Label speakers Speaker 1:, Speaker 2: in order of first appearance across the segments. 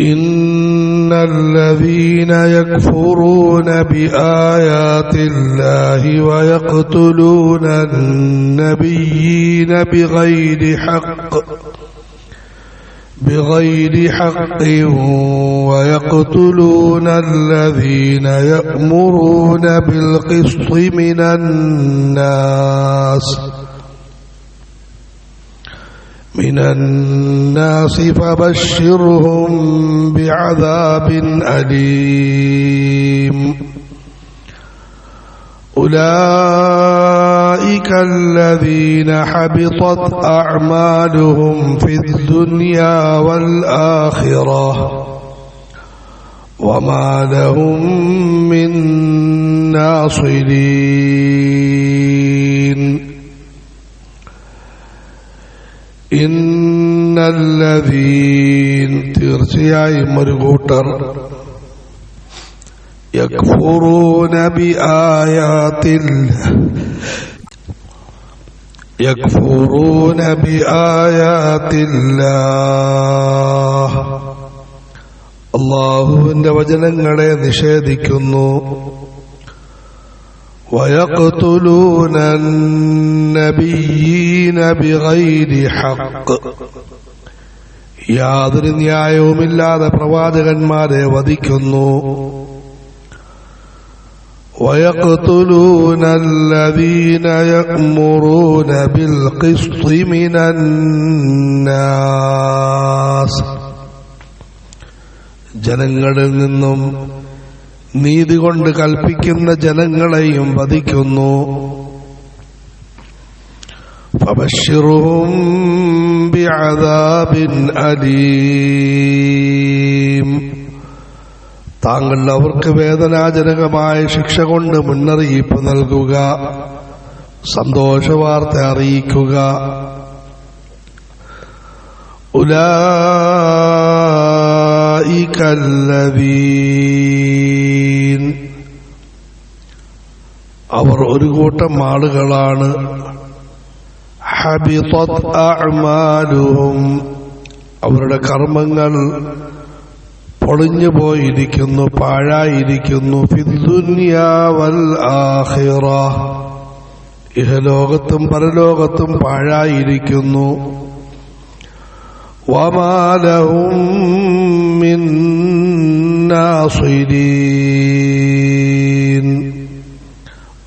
Speaker 1: إن الذين يكفرون بآيات الله ويقتلون النبيين بغير حق بغير حق ويقتلون الذين يأمرون بالقسط من الناس. من الناس فبشرهم بعذاب أليم. أولئك الذين حبطت أعمالهم في الدنيا والآخرة وما لهم من ناصرين. إن الذين തീർച്ചയായും ഒരു കൂട്ടർ يكفرون بآيات الله يكفرون بآيات الله അള്ളാഹുവിന്റെ വചനങ്ങളെ നിഷേധിക്കുന്നു ويقتلون النبيين بغير حق യാതൊരു ന്യായവുമില്ലാതെ പ്രവാചകന്മാരെ വധിക്കുന്നു ويقتلون الذين يأمرون بالقسط من الناس ജനങ്ങളിൽ നിന്നും നീതി കൊണ്ട് കൽപ്പിക്കുന്ന ജനങ്ങളെയും വധിക്കുന്നു. താങ്കൾ അവർക്ക് വേദനാജനകമായ ശിക്ഷ കൊണ്ട് മുന്നറിയിപ്പ് നൽകുക. സന്തോഷവാർത്ത അറിയിക്കുക. ഉലായിക്കല്ലവീ ഒരു കൂട്ടം ആളുകളാണ്. അവരുടെ കർമ്മങ്ങൾ പൊളിഞ്ഞു പോയിരിക്കുന്നു പാഴായിരിക്കുന്നു. ഇഹലോകത്തും പരലോകത്തും പാഴായിരിക്കുന്നു. വമാലഹും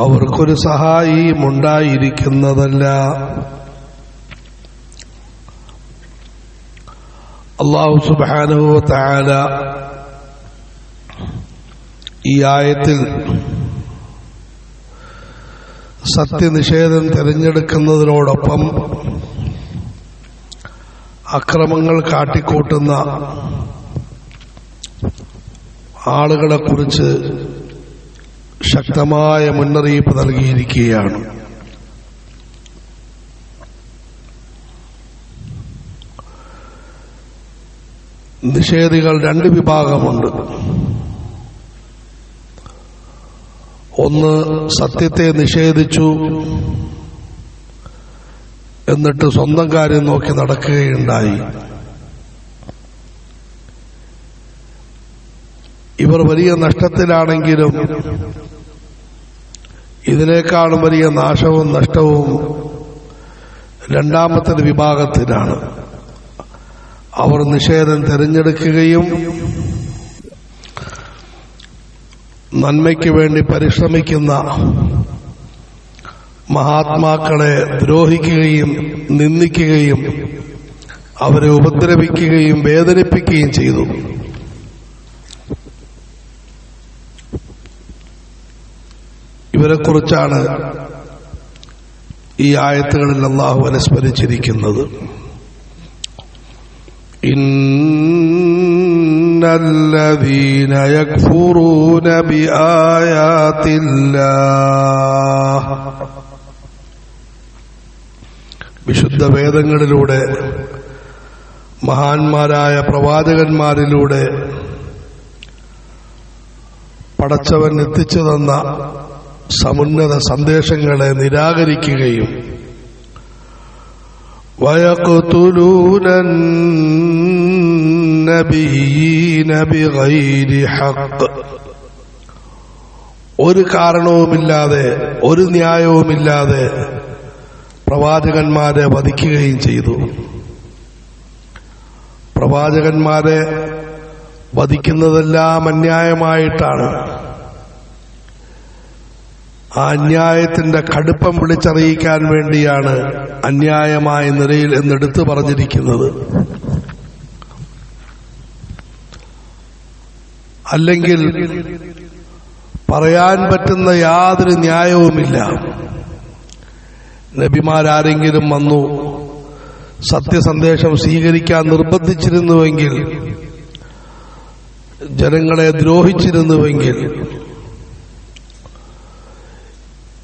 Speaker 1: അവർക്കൊരു സഹായിയും ഉണ്ടായിരിക്കുന്നതല്ല അള്ളാഹു സുബാനുവ താര ഈ ആയത്തിൽ സത്യനിഷേധം തിരഞ്ഞെടുക്കുന്നതിനോടൊപ്പം അക്രമങ്ങൾ കാട്ടിക്കൂട്ടുന്ന ആളുകളെ കുറിച്ച് ശക്തമായ മുന്നറിയിപ്പ് നൽകിയിരിക്കുകയാണ്. നിഷേധികൾ രണ്ട് വിഭാഗമുണ്ട്. ഒന്ന് സത്യത്തെ നിഷേധിച്ചു എന്നിട്ട് സ്വന്തം കാര്യം നോക്കി നടക്കുകയുണ്ടായി. ഇവർ വലിയ നഷ്ടത്തിലാണെങ്കിലും ഇതിനേക്കാളും വലിയ നാശവും നഷ്ടവും രണ്ടാമത്തെ വിഭാഗത്തിനാണ്. അവർ നിഷേധം തിരഞ്ഞെടുക്കുകയും നന്മയ്ക്ക് വേണ്ടി പരിശ്രമിക്കുന്ന മഹാത്മാക്കളെ ദ്രോഹിക്കുകയും നിന്ദിക്കുകയും അവരെ ഉപദ്രവിക്കുകയും വേദനിപ്പിക്കുകയും ചെയ്തു. ഇവരെക്കുറിച്ചാണ് ഈ ആയത്തുകളിൽ അള്ളാഹു അനുസ്മരിച്ചിരിക്കുന്നത് إن الذين يكفرون بآيات الله വിശുദ്ധ വേദങ്ങളിലൂടെ മഹാന്മാരായ പ്രവാചകന്മാരിലൂടെ പടച്ചവൻ എത്തിച്ചു തന്ന സമുന്നത സന്ദേശങ്ങളെ നിരാകരിക്കുകയും ويقتلون النبيين بغير حق ഒരു കാരണവുമില്ലാതെ ഒരു ന്യായവുമില്ലാതെ പ്രവാചകന്മാരെ വധിക്കുകയും ചെയ്തു പ്രവാചകന്മാരെ വധിക്കുന്നതെല്ലാം അന്യായമായിട്ടാണ് ആ അന്യായത്തിന്റെ കടുപ്പം വിളിച്ചറിയിക്കാൻ വേണ്ടിയാണ് അന്യായമായ നിലയിൽ എന്നെടുത്തു പറഞ്ഞിരിക്കുന്നത്. അല്ലെങ്കിൽ പറയാൻ പറ്റുന്ന യാതൊരു ന്യായവുമില്ല. നബിമാരാരെങ്കിലും വന്നു സത്യസന്ദേശം സ്വീകരിക്കാൻ നിർബന്ധിച്ചിരുന്നുവെങ്കിൽ ജനങ്ങളെ ദ്രോഹിച്ചിരുന്നുവെങ്കിൽ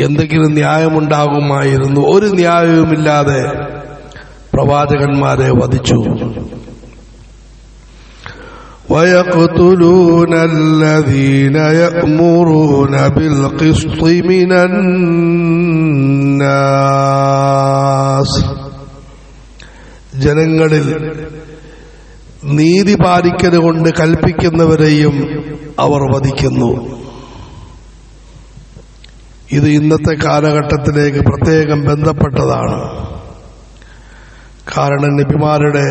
Speaker 1: എന്തെങ്കിലും ന്യായമുണ്ടാകുമായിരുന്നു ഒരു ന്യായവുമില്ലാതെ പ്രവാചകന്മാരെ വധിച്ചു ويقتلون الذين يأمرون بالقسط من الناس ജനങ്ങളിൽ നീതി പാലിക്കൽ കൊണ്ട് കൽപ്പിക്കുന്നവരെയും അവർ വധിക്കുന്നു ഇത് ഇന്നത്തെ കാലഘട്ടത്തിലേക്ക് പ്രത്യേകം ബന്ധപ്പെട്ടതാണ്. കാരണം നബിമാരുടെ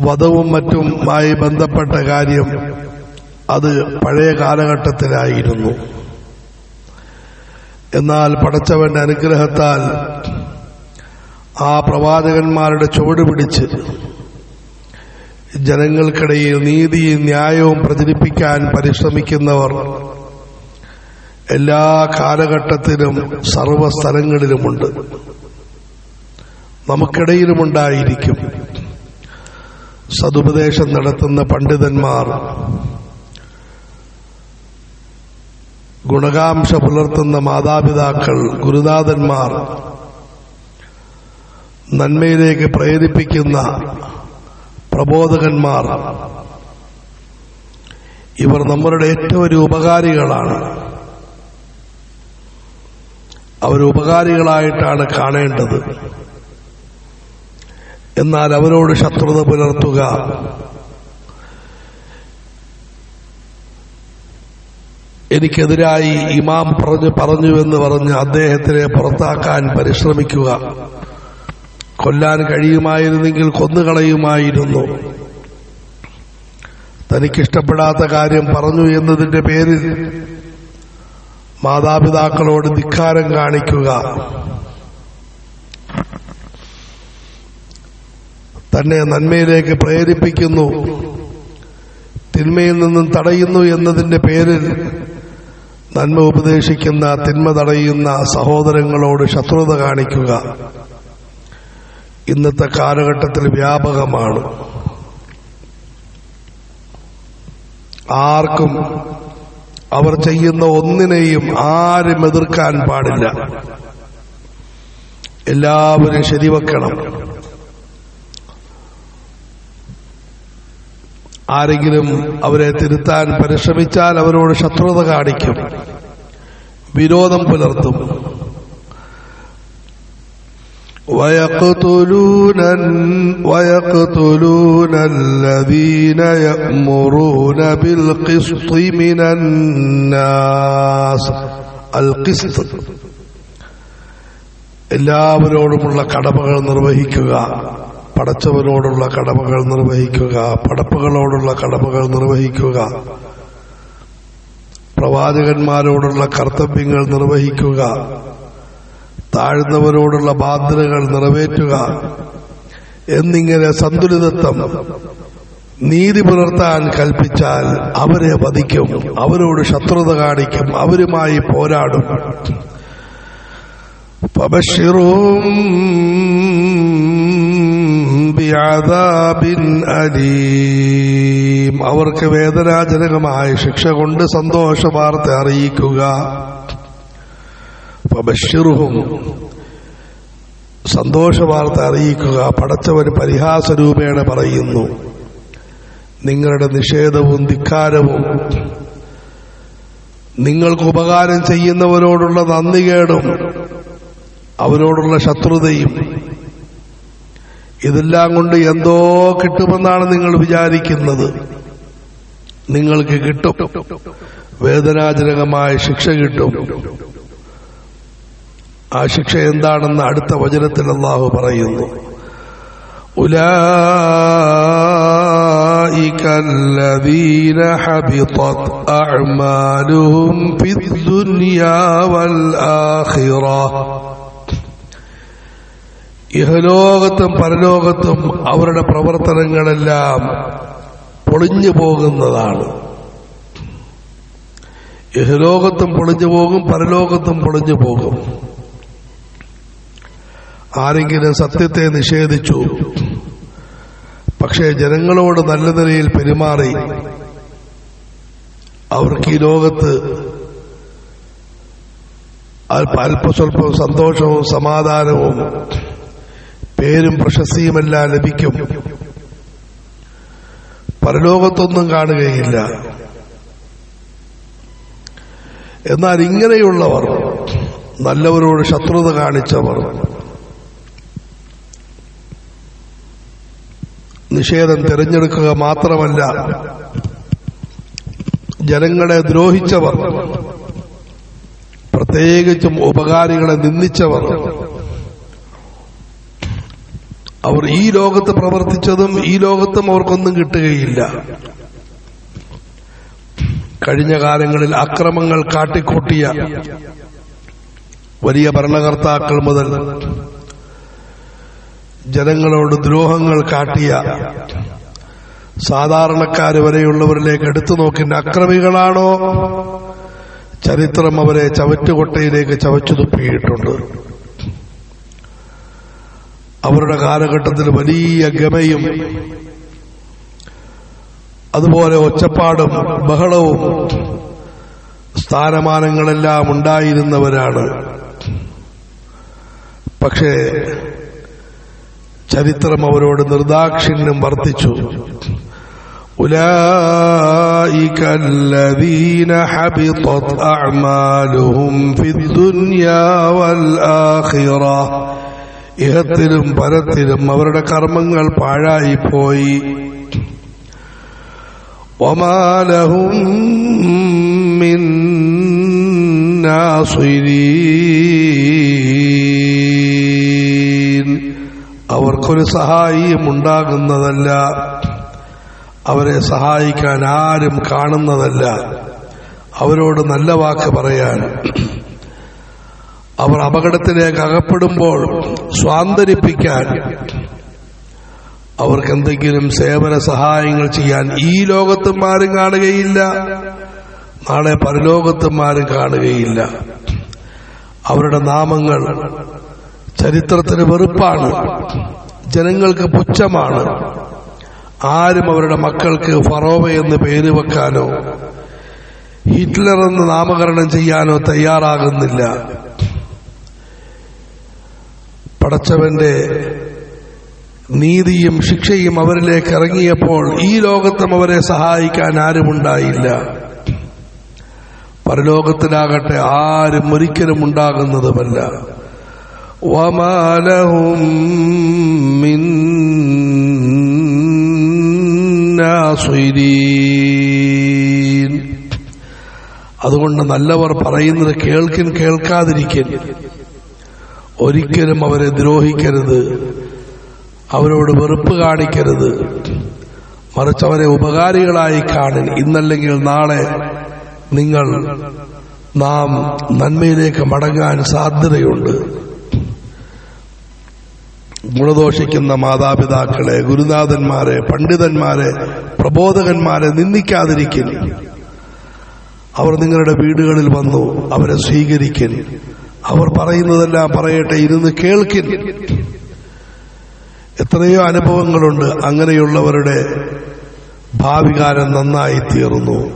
Speaker 1: വധവും മറ്റുമായി ബന്ധപ്പെട്ട കാര്യം അത് പഴയ കാലഘട്ടത്തിലായിരുന്നു. എന്നാൽ പടച്ചവന്റെ അനുഗ്രഹത്താൽ ആ പ്രവാചകന്മാരുടെ ചുവട് പിടിച്ച് ജനങ്ങൾക്കിടയിൽ നീതിയും ന്യായവും പ്രചരിപ്പിക്കാൻ പരിശ്രമിക്കുന്നവർ എല്ലാ കാലഘട്ടത്തിലും സർവസ്ഥലങ്ങളിലുമുണ്ട്. നമുക്കിടയിലുമുണ്ടായിരിക്കും. സതുപദേശം നടത്തുന്ന പണ്ഡിതന്മാർ ഗുണകാംക്ഷ പുലർത്തുന്ന മാതാപിതാക്കൾ ഗുരുനാഥന്മാർ നന്മയിലേക്ക് പ്രേരിപ്പിക്കുന്ന പ്രബോധകന്മാർ ഇവർ നമ്മളുടെ ഏറ്റവും ഒരു ഉപകാരികളാണ്. അവർ ഉപകാരികളായിട്ടാണ് കാണേണ്ടത്. എന്നാൽ അവരോട് ശത്രുത പുലർത്തുക. എനിക്കെതിരായി ഇമാം പറഞ്ഞു പറഞ്ഞുവെന്ന് പറഞ്ഞ് അദ്ദേഹത്തിനെ പുറത്താക്കാൻ പരിശ്രമിക്കുക. കൊല്ലാൻ കഴിയുമായിരുന്നെങ്കിൽ കൊന്നുകളയുമായിരുന്നു. തനിക്കിഷ്ടപ്പെടാത്ത കാര്യം പറഞ്ഞു എന്നതിന്റെ പേരിൽ മാതാപിതാക്കളോട് ധിക്കാരം കാണിക്കുക. തന്നെ നന്മയിലേക്ക് പ്രേരിപ്പിക്കുന്നു. തിന്മയിൽ നിന്നും തടയുന്നു എന്നതിന്റെ പേരിൽ നന്മ ഉപദേശിക്കുന്ന തിന്മ തടയുന്ന സഹോദരങ്ങളോട് ശത്രുത കാണിക്കുക. ഇന്നത്തെ കാലഘട്ടത്തിൽ വ്യാപകമാണ്. ആർക്കും അവർ ചെയ്യുന്ന ഒന്നിനെയും ആരും എതിർക്കാൻ പാടില്ല. എല്ലാവരും ശരിവെക്കണം. ആരെങ്കിലും അവരെ തിരുത്താൻ പരിശ്രമിച്ചാൽ അവരോട് ശത്രുത കാണിക്കും. വിരോധം പുലർത്തും. ويقتلون ويقتلون الذين يأمرون بالقسط من الناس القسط എല്ലാവരോടുമുള്ള കടമകൾ നിർവഹിക്കുക പടച്ചവരോടുള്ള കടമകൾ നിർവഹിക്കുക പടപ്പുകളോടുള്ള കടമകൾ നിർവഹിക്കുക പ്രവാചകന്മാരോടുള്ള കർത്തവ്യങ്ങൾ നിർവഹിക്കുക താഴ്ന്നവരോടുള്ള ബാധ്യതകൾ നിറവേറ്റുക എന്നിങ്ങനെ സന്തുലിതത്വം നീതി പുലർത്താൻ കൽപ്പിച്ചാൽ അവരെ വധിക്കും അവരോട് ശത്രുത കാണിക്കും അവരുമായി പോരാടും فبشرهم بعذاب أليم അവർക്ക് വേദനാജനകമായ ശിക്ഷ കൊണ്ട് സന്തോഷ വാർത്ത അറിയിക്കുക ഫബഷിറുഹും സന്തോഷവാർത്ത അറിയിക്കുക പടച്ചവൻ പരിഹാസരൂപേണ പറയുന്നു. നിങ്ങളുടെ നിഷേധവും ധിക്കാരവും നിങ്ങൾക്ക് ഉപകാരം ചെയ്യുന്നവരോടുള്ള നന്ദികേടും അവരോടുള്ള ശത്രുതയും ഇതെല്ലാം കൊണ്ട് എന്തോ കിട്ടുമെന്നാണ് നിങ്ങൾ വിചാരിക്കുന്നത്. നിങ്ങൾക്ക് കിട്ടും. വേദനാജനകമായ ശിക്ഷ കിട്ടും. ആ ശിക്ഷ എന്താണെന്ന് അടുത്ത വചനത്തിൽ അള്ളാഹു പറയുന്നു أولئك الذين حبطت أعمالهم في الدنيا والآخرة ഇഹലോകത്തും പരലോകത്തും അവരുടെ പ്രവർത്തനങ്ങളെല്ലാം പൊളിഞ്ഞു പോകുന്നതാണ് ഇഹലോകത്തും പൊളിഞ്ഞു പോകും പരലോകത്തും പൊളിഞ്ഞു പോകും ആരെങ്കിലും സത്യത്തെ നിഷേധിച്ചു. പക്ഷേ ജനങ്ങളോട് നല്ല നിലയിൽ പെരുമാറി. അവർക്ക് ഈ ലോകത്ത് അല്പ അല്പസ്വല്പം സന്തോഷവും സമാധാനവും പേരും പ്രശസ്തിയുമെല്ലാം ലഭിക്കും. പരലോകത്തൊന്നും കാണുകയില്ല. എന്നാൽ ഇങ്ങനെയുള്ളവർ നല്ലവരോട് ശത്രുത കാണിച്ചവർ നിഷേധം തിരഞ്ഞെടുക്കുക മാത്രമല്ല ജനങ്ങളെ ദ്രോഹിച്ചവർ പ്രത്യേകിച്ചും ഉപകാരികളെ നിന്ദിച്ചവർ അവർ ഈ ലോകത്ത് പ്രവർത്തിച്ചതും ഈ ലോകത്തും അവർക്കൊന്നും കിട്ടുകയില്ല. കഴിഞ്ഞ കാലങ്ങളിൽ അക്രമങ്ങൾ കാട്ടിക്കൂട്ടിയ വലിയ ഭരണകർത്താക്കൾ മുതൽ ജനങ്ങളോട് ദ്രോഹങ്ങൾ കാട്ടിയ സാധാരണക്കാര് വരെയുള്ളവരിലേക്ക് എടുത്തു നോക്കുന്ന അക്രമികളാണോ? ചരിത്രം അവരെ ചവറ്റുകൊട്ടയിലേക്ക് ചവച്ചു തുപ്പിയിട്ടുണ്ട്. അവരുടെ കാലഘട്ടത്തിൽ വലിയ ഗമയും അതുപോലെ ഒച്ചപ്പാടും ബഹളവും സ്ഥാനമാനങ്ങളെല്ലാം ഉണ്ടായിരുന്നവരാണ്. പക്ഷേ ചരിത്രം അവരോട് നിർദാക്ഷിണ്യം വർത്തിച്ചു أولئك الذين حبطت أعمالهم في الدنيا والآخرة ഇഹത്തിലും പരത്തിലും അവരുടെ കർമ്മങ്ങൾ പാഴായിപ്പോയി ഒമാലഹും മിൻ നാസിരീൻ അവർക്കൊരു സഹായിയും ഉണ്ടാകുന്നതല്ല അവരെ സഹായിക്കാൻ ആരും കാണുന്നതല്ല. അവരോട് നല്ല വാക്ക് പറയാൻ. അവർ അപകടത്തിലേക്ക് അകപ്പെടുമ്പോൾ സ്വാന്തരിപ്പിക്കാൻ. അവർക്ക് എന്തെങ്കിലും സേവന സഹായങ്ങൾ ചെയ്യാൻ ഈ ലോകത്തും ആരും കാണുകയില്ല. നാളെ പരലോകത്തും ആരും കാണുകയില്ല. അവരുടെ നാമങ്ങൾ ചരിത്രത്തിന് വെറുപ്പാണ്. ജനങ്ങൾക്ക് പുച്ഛമാണ്. ആരും അവരുടെ മക്കൾക്ക് ഫറോവ എന്ന് പേര് വെക്കാനോ ഹിറ്റ്ലർ എന്ന് നാമകരണം ചെയ്യാനോ തയ്യാറാകുന്നില്ല. പടച്ചവന്റെ നീതിയും ശിക്ഷയും അവരിലേക്ക് ഇറങ്ങിയപ്പോൾ ഈ ലോകത്തും അവരെ സഹായിക്കാൻ ആരുമുണ്ടായില്ല. പരലോകത്തിലാകട്ടെ ആരും ഒരിക്കലും ഉണ്ടാകുന്നതുമല്ല. വമാലഹും മിൻ നാസിരീൻ അതുകൊണ്ട് നല്ലവർ പറയുന്നത് കേൾക്കിൻ കേൾക്കാതിരിക്കൻ ഒരിക്കലും അവരെ ദ്രോഹിക്കരുത്. അവരോട് വെറുപ്പ് കാണിക്കരുത്. മറിച്ച് അവരെ ഉപകാരികളായി കാണുൻ ഇന്നല്ലെങ്കിൽ നാളെ നിങ്ങൾ നാം നന്മയിലേക്ക് മടങ്ങാൻ സാധ്യതയുണ്ട്. ഗുണദോഷിക്കുന്ന മാതാപിതാക്കളെ ഗുരുനാഥന്മാരെ പണ്ഡിതന്മാരെ പ്രബോധകന്മാരെ നിന്ദിക്കാതിരിക്കും അവർ നിങ്ങളുടെ വീടുകളിൽ വന്നു അവരെ സ്വീകരിക്കും അവർ പറയുന്നതെല്ലാം പറയട്ടെ ഇരുന്ന് കേൾക്കിൻ എത്രയോ അനുഭവങ്ങളുണ്ട്. അങ്ങനെയുള്ളവരുടെ ഭാവികാരം നന്നായി തീർന്നു.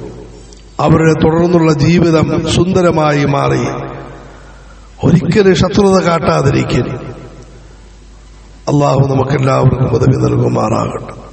Speaker 1: അവരുടെ തുടർന്നുള്ള ജീവിതം സുന്ദരമായി മാറി. ഒരിക്കലും ശത്രുത കാട്ടാതിരിക്കൻ അള്ളാഹു നമുക്കെല്ലാവർക്കും പദവി നൽകുമാറാകട്ടെ.